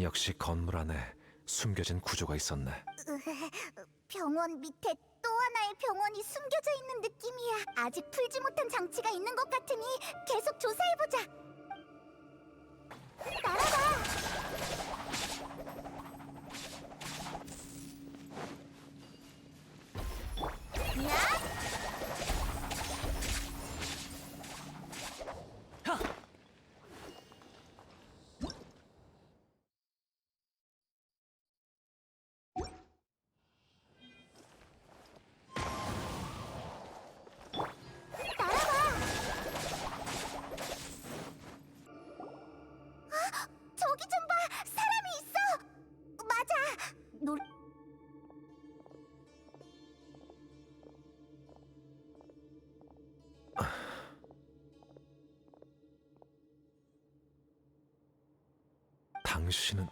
역시 건물 안에 숨겨진 구조가 있었네. 병원 밑에 또 하나의 병원이 숨겨져 있는 느낌이야. 아직 풀지 못한 장치가 있는 것 같으니 계속 조사해보자. 따라가. 당신은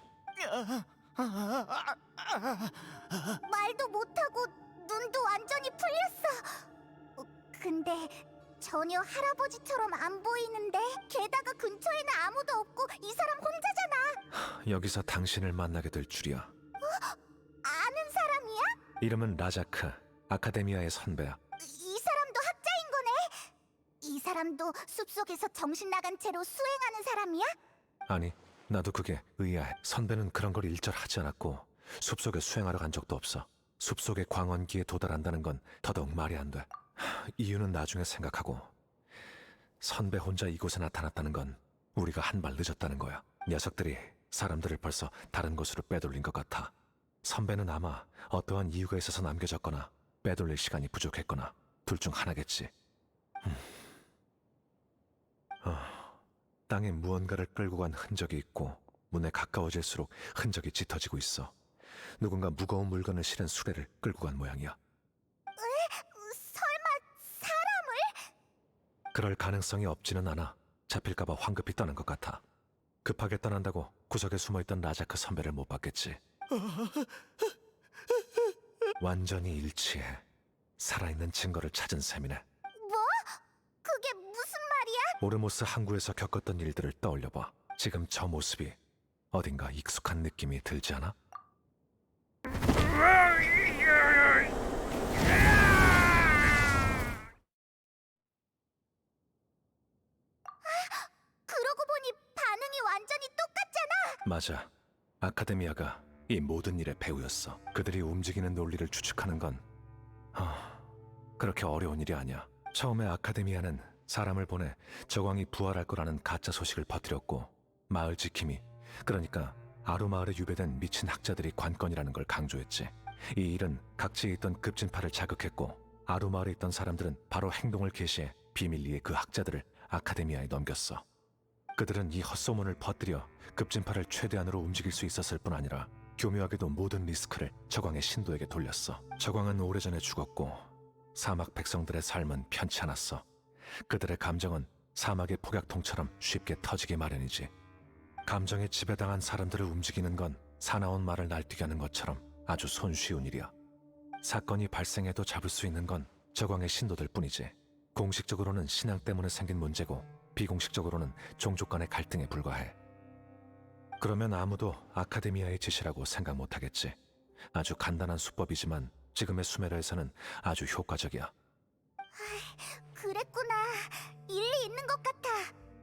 말도 못하고 눈도 완전히 풀렸어. 어, 근데 전혀 할아버지처럼 안 보이는데 게다가 근처에는 아무도 없고 이 사람 혼자잖아. 여기서 당신을 만나게 될 줄이야. 아는 사람이야? 이름은 라자크, 아카데미아의 선배야. 이 사람도 학자인 거네. 이 사람도 숲속에서 정신 나간 채로 수행하는 사람이야? 아니, 나도 그게 의아해. 선배는 그런 걸 일절 하지 않았고 숲속에 수행하러 간 적도 없어. 숲속의 광원기에 도달한다는 건 더더욱 말이 안 돼. 하, 이유는 나중에 생각하고 선배 혼자 이곳에 나타났다는 건 우리가 한 발 늦었다는 거야. 녀석들이 사람들을 벌써 다른 곳으로 빼돌린 것 같아. 선배는 아마 어떠한 이유가 있어서 남겨졌거나 빼돌릴 시간이 부족했거나 둘 중 하나겠지. 음. 아, 땅에 무언가를 끌고 간 흔적이 있고 문에 가까워질수록 흔적이 짙어지고 있어. 누군가 무거운 물건을 실은 수레를 끌고 간 모양이야. 설마 사람을? 그럴 가능성이 없지는 않아. 잡힐까봐 황급히 떠난 것 같아. 급하게 떠난다고 구석에 숨어있던 라자크 선배를 못 봤겠지. 완전히 일치해. 살아있는 증거를 찾은 셈이네. 오르모스 항구에서 겪었던 일들을 떠올려봐. 지금 저 모습이 어딘가 익숙한 느낌이 들지 않아? 그러고 보니 반응이 완전히 똑같잖아. 맞아. 아카데미아가 이 모든 일의 배우였어. 그들이 움직이는 논리를 추측하는 건 아, 그렇게 어려운 일이 아니야. 처음에 아카데미아는 사람을 보내 저광이 부활할 거라는 가짜 소식을 퍼뜨렸고 마을 지킴이 그러니까 아루마을에 유배된 미친 학자들이 관건이라는 걸 강조했지. 이 일은 각지에 있던 급진파를 자극했고 아루마을에 있던 사람들은 바로 행동을 개시해 비밀리에 그 학자들을 아카데미아에 넘겼어. 그들은 이 헛소문을 퍼뜨려 급진파를 최대한으로 움직일 수 있었을 뿐 아니라 교묘하게도 모든 리스크를 저광의 신도에게 돌렸어. 저광은 오래전에 죽었고 사막 백성들의 삶은 편치 않았어. 그들의 감정은 사막의 폭약통처럼 쉽게 터지기 마련이지. 감정에 지배당한 사람들을 움직이는 건 사나운 말을 날뛰게 하는 것처럼 아주 손쉬운 일이야. 사건이 발생해도 잡을 수 있는 건 저광의 신도들 뿐이지. 공식적으로는 신앙 때문에 생긴 문제고 비공식적으로는 종족 간의 갈등에 불과해. 그러면 아무도 아카데미아의 짓이라고 생각 못하겠지. 아주 간단한 수법이지만 지금의 수메르에서는 아주 효과적이야. 일리 있는 것 같아.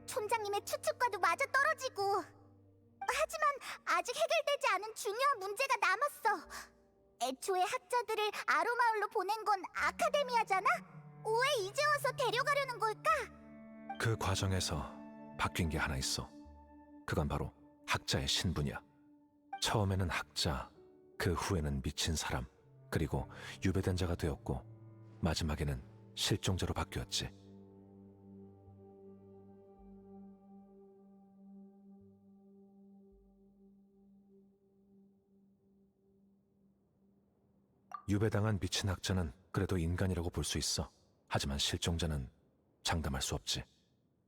촌장님의 추측과도 맞아 떨어지고. 하지만 아직 해결되지 않은 중요한 문제가 남았어. 애초에 학자들을 아로마을로 보낸 건 아카데미아잖아? 왜 이제 와서 데려가려는 걸까? 그 과정에서 바뀐 게 하나 있어. 그건 바로 학자의 신분이야. 처음에는 학자, 그 후에는 미친 사람, 그리고 유배된 자가 되었고, 마지막에는 실종자로 바뀌었지. 유배당한 미친 학자는 그래도 인간이라고 볼 수 있어. 하지만 실종자는 장담할 수 없지.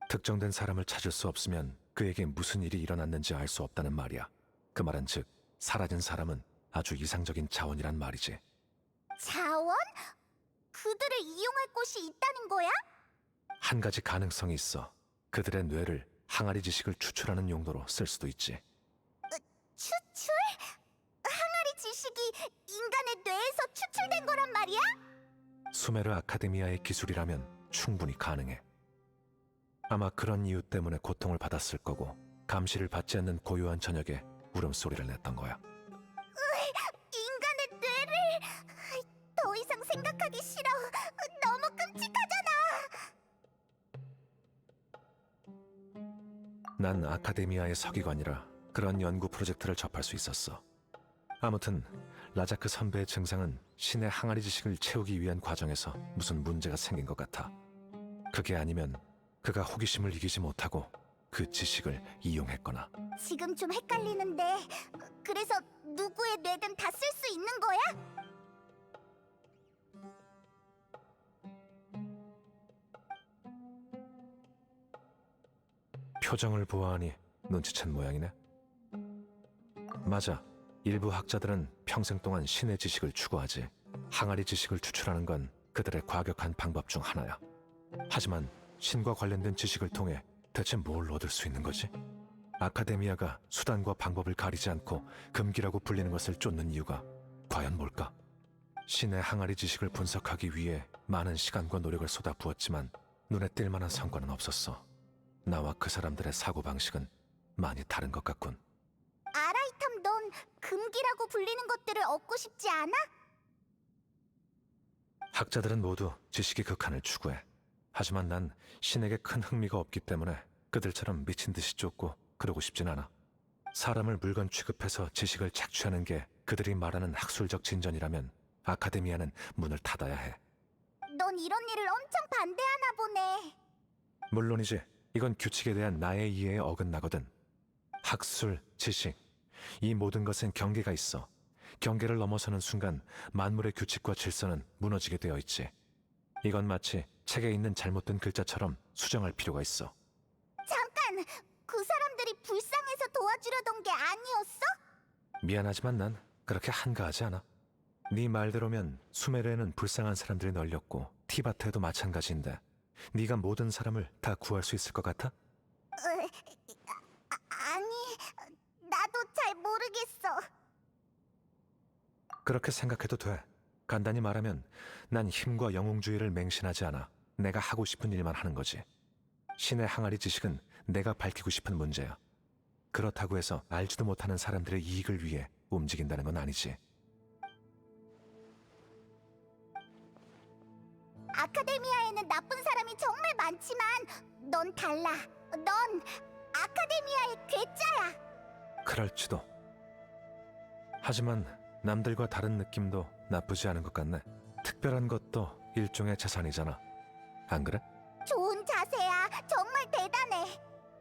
특정된 사람을 찾을 수 없으면 그에게 무슨 일이 일어났는지 알 수 없다는 말이야. 그 말은 즉 사라진 사람은 아주 이상적인 자원이란 말이지. 자원? 그들을 이용할 곳이 있다는 거야? 한 가지 가능성이 있어. 그들의 뇌를 항아리 지식을 추출하는 용도로 쓸 수도 있지. 추출? 지식이 인간의 뇌에서 추출된 거란 말이야? 수메르 아카데미아의 기술이라면 충분히 가능해. 아마 그런 이유 때문에 고통을 받았을 거고 감시를 받지 않는 고요한 저녁에 울음소리를 냈던 거야. 인간의 뇌를 더 이상 생각하기 싫어. 너무 끔찍하잖아. 난 아카데미아의 서기관이라 그런 연구 프로젝트를 접할 수 있었어. 아무튼 라자크 선배의 증상은 신의 항아리 지식을 채우기 위한 과정에서 무슨 문제가 생긴 것 같아. 그게 아니면 그가 호기심을 이기지 못하고 그 지식을 이용했거나 지금 좀 헷갈리는데 그래서 누구의 뇌든 다 쓸 수 있는 거야? 표정을 보아하니 눈치챈 모양이네. 맞아. 일부 학자들은 평생 동안 신의 지식을 추구하지. 항아리 지식을 추출하는 건 그들의 과격한 방법 중 하나야. 하지만 신과 관련된 지식을 통해 대체 뭘 얻을 수 있는 거지? 아카데미아가 수단과 방법을 가리지 않고 금기라고 불리는 것을 쫓는 이유가 과연 뭘까? 신의 항아리 지식을 분석하기 위해 많은 시간과 노력을 쏟아부었지만 눈에 띌 만한 성과는 없었어. 나와 그 사람들의 사고방식은 많이 다른 것 같군. 금기라고 불리는 것들을 얻고 싶지 않아? 학자들은 모두 지식의 극한을 추구해. 하지만 난 신에게 큰 흥미가 없기 때문에 그들처럼 미친 듯이 쫓고 그러고 싶진 않아. 사람을 물건 취급해서 지식을 착취하는 게 그들이 말하는 학술적 진전이라면 아카데미아는 문을 닫아야 해. 넌 이런 일을 엄청 반대하나 보네. 물론이지. 이건 규칙에 대한 나의 이해에 어긋나거든. 학술, 지식, 이 모든 것엔 경계가 있어. 경계를 넘어서는 순간 만물의 규칙과 질서는 무너지게 되어 있지. 이건 마치 책에 있는 잘못된 글자처럼 수정할 필요가 있어. 잠깐, 그 사람들이 불쌍해서 도와주려던 게 아니었어? 미안하지만 난 그렇게 한가하지 않아. 네 말대로면 수메르에는 불쌍한 사람들이 널렸고 티바트에도 마찬가지인데 네가 모든 사람을 다 구할 수 있을 것 같아? 으, 아, 아니, 나도 잘 모르겠어. 그렇게 생각해도 돼. 간단히 말하면 난 힘과 영웅주의를 맹신하지 않아. 내가 하고 싶은 일만 하는 거지. 신의 항아리 지식은 내가 밝히고 싶은 문제야. 그렇다고 해서 알지도 못하는 사람들의 이익을 위해 움직인다는 건 아니지. 아카데미아에는 나쁜 사람이 정말 많지만 넌 달라. 넌 아카데미아의 괴짜야. 그럴지도. 하지만 남들과 다른 느낌도 나쁘지 않은 것 같네. 특별한 것도 일종의 재산이잖아. 안 그래? 좋은 자세야. 정말 대단해.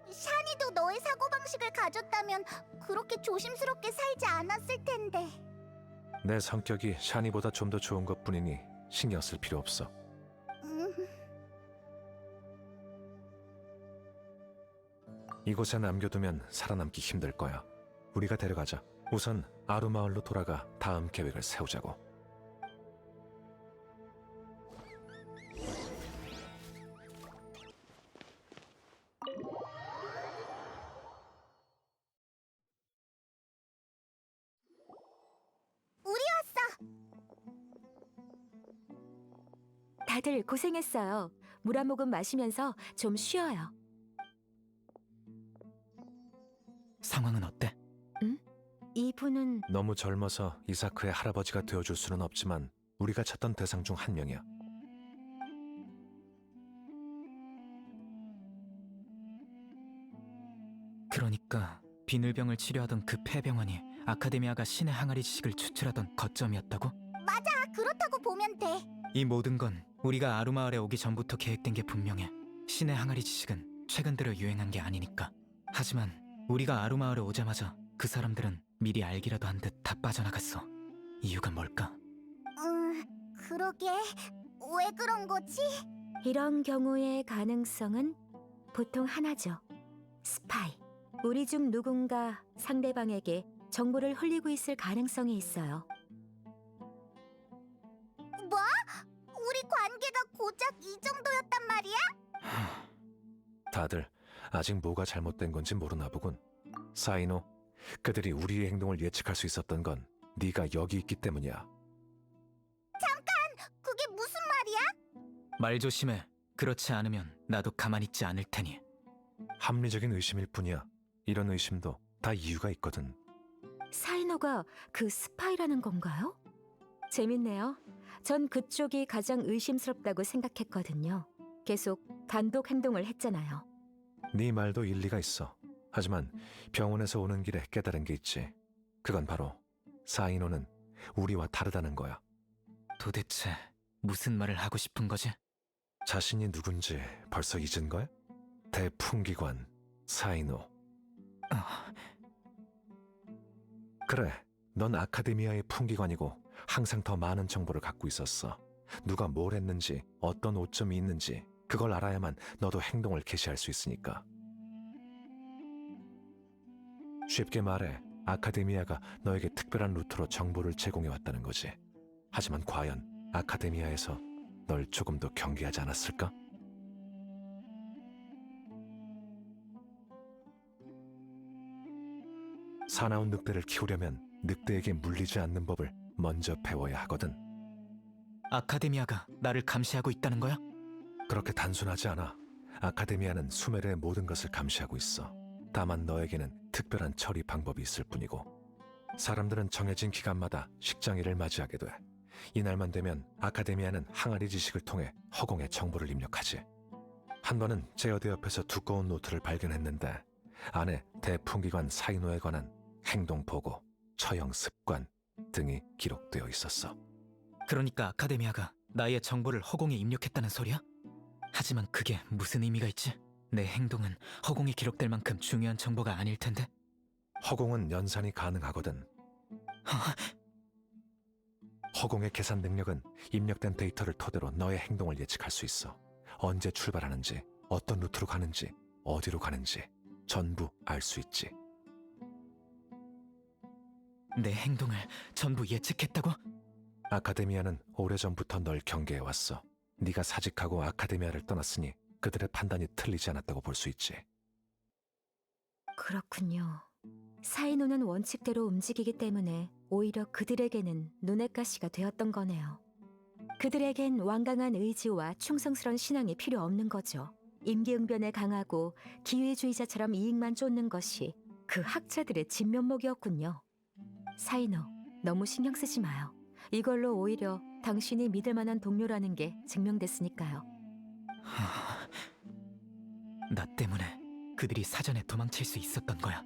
샤니도 너의 사고방식을 가졌다면 그렇게 조심스럽게 살지 않았을 텐데. 내 성격이 샤니보다 좀 더 좋은 것 뿐이니 신경 쓸 필요 없어. 음, 이곳에 남겨두면 살아남기 힘들 거야. 우리가 데려가자. 우선 아루마을로 돌아가 다음 계획을 세우자고. 우리 왔어. 다들 고생했어요. 물 한 모금 마시면서 좀 쉬어요. 상황은 어때? 이분은 너무 젊어서 이사크의 할아버지가 되어줄 수는 없지만 우리가 찾던 대상 중 한 명이야. 그러니까 비늘병을 치료하던 그 폐병원이 아카데미아가 신의 항아리 지식을 추출하던 거점이었다고? 맞아. 그렇다고 보면 돼. 이 모든 건 우리가 아루마을에 오기 전부터 계획된 게 분명해. 신의 항아리 지식은 최근 들어 유행한 게 아니니까. 하지만 우리가 아루마을에 오자마자 그 사람들은 미리 알기라도 한 듯 다 빠져나갔어. 이유가 뭘까? 음, 그러게. 왜 그런 거지? 이런 경우의 가능성은 보통 하나죠. 스파이. 우리 중 누군가 상대방에게 정보를 흘리고 있을 가능성이 있어요. 뭐? 우리 관계가 고작 이 정도였단 말이야? 다들 아직 뭐가 잘못된 건지 모르나 보군. 사이노, 그들이 우리의 행동을 예측할 수 있었던 건 네가 여기 있기 때문이야. 그게 무슨 말이야? 말 조심해. 그렇지 않으면 나도 가만히 있지 않을 테니. 합리적인 의심일 뿐이야. 이런 의심도 다 이유가 있거든. 사이노가 그 스파이라는 건가요? 재밌네요. 전 그쪽이 가장 의심스럽다고 생각했거든요. 계속 단독 행동을 했잖아요. 네 말도 일리가 있어. 하지만 병원에서 오는 길에 깨달은 게 있지. 그건 바로 사이노는 우리와 다르다는 거야. 도대체 무슨 말을 하고 싶은 거지? 자신이 누군지 벌써 잊은 거야? 대풍기관 사이노. 아, 그래, 넌 아카데미아의 풍기관이고 항상 더 많은 정보를 갖고 있었어. 누가 뭘 했는지, 어떤 오점이 있는지 그걸 알아야만 너도 행동을 개시할 수 있으니까. 쉽게 말해, 아카데미아가 너에게 특별한 루트로 정보를 제공해 왔다는 거지. 하지만 과연 아카데미아에서 널 조금 더 경계하지 않았을까? 사나운 늑대를 키우려면 늑대에게 물리지 않는 법을 먼저 배워야 하거든. 아카데미아가 나를 감시하고 있다는 거야? 그렇게 단순하지 않아. 아카데미아는 수메르의 모든 것을 감시하고 있어. 다만 너에게는 특별한 처리 방법이 있을 뿐이고. 사람들은 정해진 기간마다 식장일을 맞이하게 돼. 이날만 되면 아카데미아는 항아리 지식을 통해 허공에 정보를 입력하지. 한 번은 제어대 옆에서 두꺼운 노트를 발견했는데 안에 대풍기관 사이노에 관한 행동 보고, 처형 습관 등이 기록되어 있었어. 그러니까 아카데미아가 나의 정보를 허공에 입력했다는 소리야? 하지만 그게 무슨 의미가 있지? 내 행동은 허공에 기록될 만큼 중요한 정보가 아닐 텐데. 허공은 연산이 가능하거든. 허공의 계산 능력은 입력된 데이터를 토대로 너의 행동을 예측할 수 있어. 언제 출발하는지, 어떤 루트로 가는지, 어디로 가는지 전부 알 수 있지. 내 행동을 전부 예측했다고? 아카데미아는 오래전부터 널 경계해 왔어. 네가 사직하고 아카데미아를 떠났으니 그들의 판단이 틀리지 않았다고 볼 수 있지. 그렇군요. 사이노는 원칙대로 움직이기 때문에 오히려 그들에게는 눈엣 가시가 되었던 거네요. 그들에겐 완강한 의지와 충성스런 신앙이 필요 없는 거죠. 임기응변에 강하고 기회주의자처럼 이익만 쫓는 것이 그 학자들의 진면목이었군요. 사이노, 너무 신경 쓰지 마요. 이걸로 오히려 당신이 믿을 만한 동료라는 게 증명됐으니까요. 하... 나 때문에 그들이 사전에 도망칠 수 있었던 거야.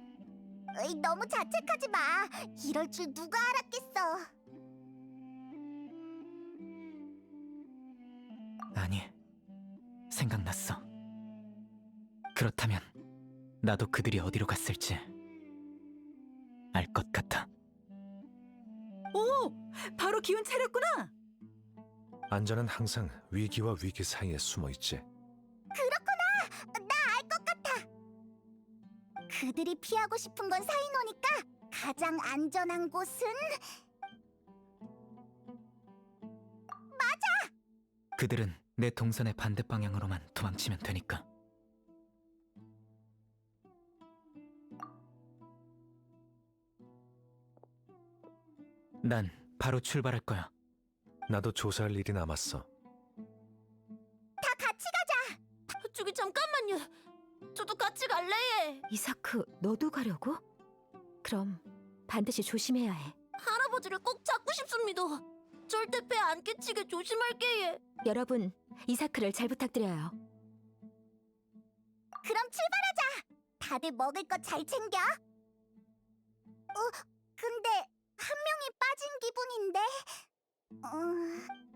으이, 너무 자책하지 마. 이럴 줄 누가 알았겠어. 아니, 생각났어. 그렇다면 나도 그들이 어디로 갔을지 알 것 같아. 오! 바로 기운 차렸구나! 안전은 항상 위기와 위기 사이에 숨어 있지. 나 그들이 피하고 싶은 건 사이노니까 가장 안전한 곳은 그들은 내 동선의 반대 방향으로만 도망치면 되니까. 난 바로 출발할 거야. 나도 조사할 일이 남았어. 다 같이 가자. 저기 잠깐만요. 저도 같이 갈래. 이사크, 너도 가려고? 그럼 반드시 조심해야 해. 할아버지를 꼭 잡고 싶습니다. 절대 배 안 끼치게 조심할게. 여러분, 이사크를 잘 부탁드려요. 그럼 출발하자. 다들 먹을 것 잘 챙겨. 어, 근데 한 명이 빠진 기분인데. 어,